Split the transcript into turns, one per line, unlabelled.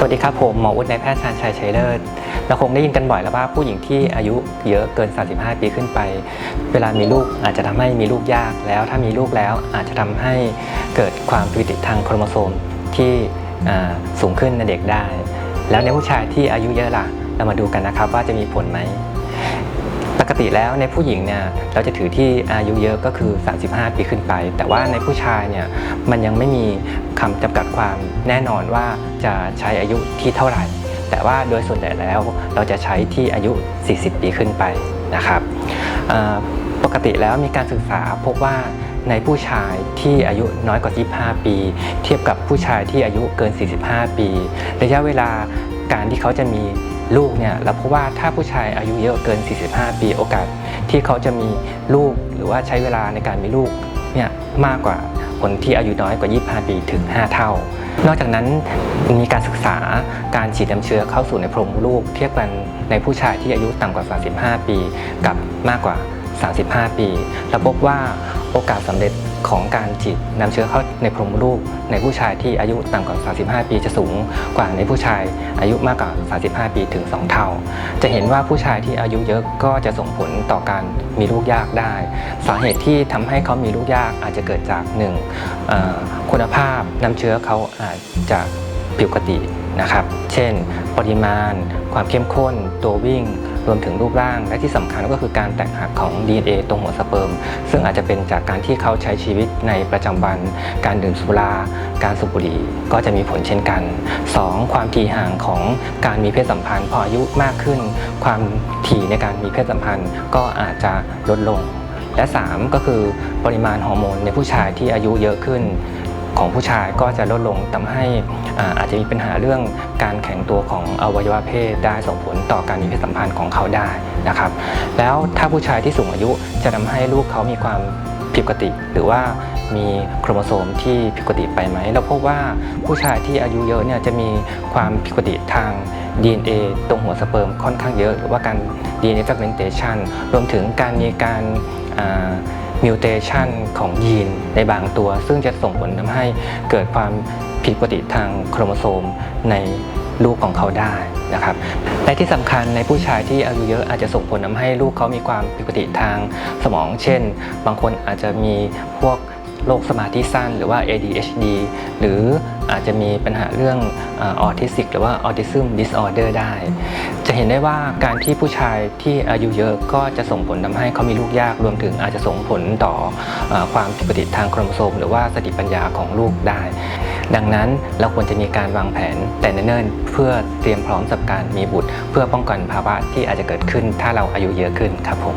สวัสดีครับผมหมออุดนายแพทย์ชาญชัยชัยเลิศเราคงได้ยินกันบ่อยแล้วว่าผู้หญิงที่อายุเยอะเกิน 35 ปีขึ้นไป เวลามีลูกอาจจะทำให้มีลูกยากแล้วถ้ามีลูกแล้วอาจจะทำให้เกิดความผิดปกติทางโครโมโซมที่สูงขึ้นในเด็กได้ แล้วในผู้ชายที่อายุเยอะล่ะเรามาดูกันนะครับว่าจะมีผลไหม กติแล้วในผู้หญิงเนี่ยเราจะถือที่อายุเยอะก็คือ 35 ปีขึ้นไป แต่ว่าในผู้ชายเนี่ยมันยังไม่มีคำจำกัดความแน่นอนว่าจะใช้อายุที่เท่าไหร่ แต่ว่าโดยส่วนใหญ่แล้วเราจะใช้ที่อายุ 40 ปีขึ้นไปนะครับปกติแล้วมีการศึกษาพบว่าในผู้ชายที่อายุน้อยกว่า 25 ปี เทียบกับผู้ชายที่อายุเกิน 45 ปี ระยะเวลาการที่เขาจะมี ลูกเนี่ยเราพบว่าถ้าผู้ชายอายุเยอะเกิน 45 ปีโอกาส ที่เขาจะมีลูกหรือว่าใช้เวลาในการมีลูกเนี่ยมากกว่าคนที่อายุน้อยกว่า 25 ปีถึง 5 เท่า นอกจากนั้นมีการศึกษาการฉีดน้ำเชื้อเข้าสู่ในโพรงลูก เทียบกันในผู้ชายที่อายุต่ำกว่า 35 ปี กับมากกว่า 35 ปีเราพบว่าโอกาสสำเร็จ ของการฉีดนำเชื้อเข้าในโพรงมดลูก ในผู้ชายที่อายุต่ำกว่า 35 ปีจะสูงกว่าในผู้ชายอายุมากกว่า 35 ปีถึง 2 เท่า จะเห็นว่าผู้ชายที่อายุเยอะก็จะส่งผลต่อการมีลูกยากได้ สาเหตุที่ทำให้เขามีลูกยากอาจจะเกิดจาก 1. เอ่อคุณภาพน้ำเชื้อเขาอาจจะผิดปกตินะครับ เช่น ปริมาณ ความเข้มข้น ตัววิ่ง รวมถึงรูปร่างและที่สำคัญก็คือการแตกหักของ DNA ตรงหัวสเปิร์ม ซึ่งอาจจะเป็นจากการที่เขาใช้ชีวิตในประจำวัน การดื่มสุรา การสูบบุหรี่ก็จะมีผลเช่นกัน 2. ความถี่ห่างของการมีเพศสัมพันธ์พออายุมากขึ้น ความถี่ในการมีเพศสัมพันธ์ก็อาจจะลดลง และ 3 ก็คือปริมาณฮอร์โมนในผู้ชายที่อายุเยอะขึ้น ของผู้ชายก็จะลดลงทำให้อาจจะมีปัญหาเรื่องการแข็งตัวของอวัยวะเพศได้ส่งผลต่อการมีเพศสัมพันธ์ของเขาได้นะครับ แล้วถ้าผู้ชายที่สูงอายุจะทำให้ลูกเขามีความผิดปกติ หรือว่ามีโครโมโซมที่ผิดปกติไปไหมเราพบว่าผู้ชายที่อายุเยอะเนี่ยจะมีความผิดปกติทาง DNA ตรงหัวสเปิร์มค่อนข้างเยอะ หรือว่าการ DNA fragmentation รวมถึงการมีการ มิวเทชันของยีนในบางตัว ซึ่งจะส่งผลทำให้เกิดความผิดปกติทางโครโมโซมในลูกของเขาได้นะครับและที่สำคัญในผู้ชายที่อายุเยอะอาจจะส่งผลทำให้ลูกเขามีความผิดปกติทางสมอง เช่น บางคนอาจจะมีพวกโรคสมาธิสั้นหรือว่า ADHD หรือ อาจจะมีปัญหาเรื่องออทิสติกหรือว่า autism disorder ได้ จะเห็นได้ว่าการที่ผู้ชายที่อายุเยอะก็จะส่งผลทำให้เขามีลูกยากรวมถึงอาจจะส่งผลต่อเออความผิดปกติทางโครโมโซม หรือว่าสติปัญญาของลูกได้ ดังนั้นเราควรจะมีการวางแผนแต่เนิ่นๆเพื่อเตรียมพร้อมสำหรับการมีบุตร เพื่อป้องกันภาวะที่อาจจะเกิดขึ้น ถ้าเราอายุเยอะขึ้นครับผม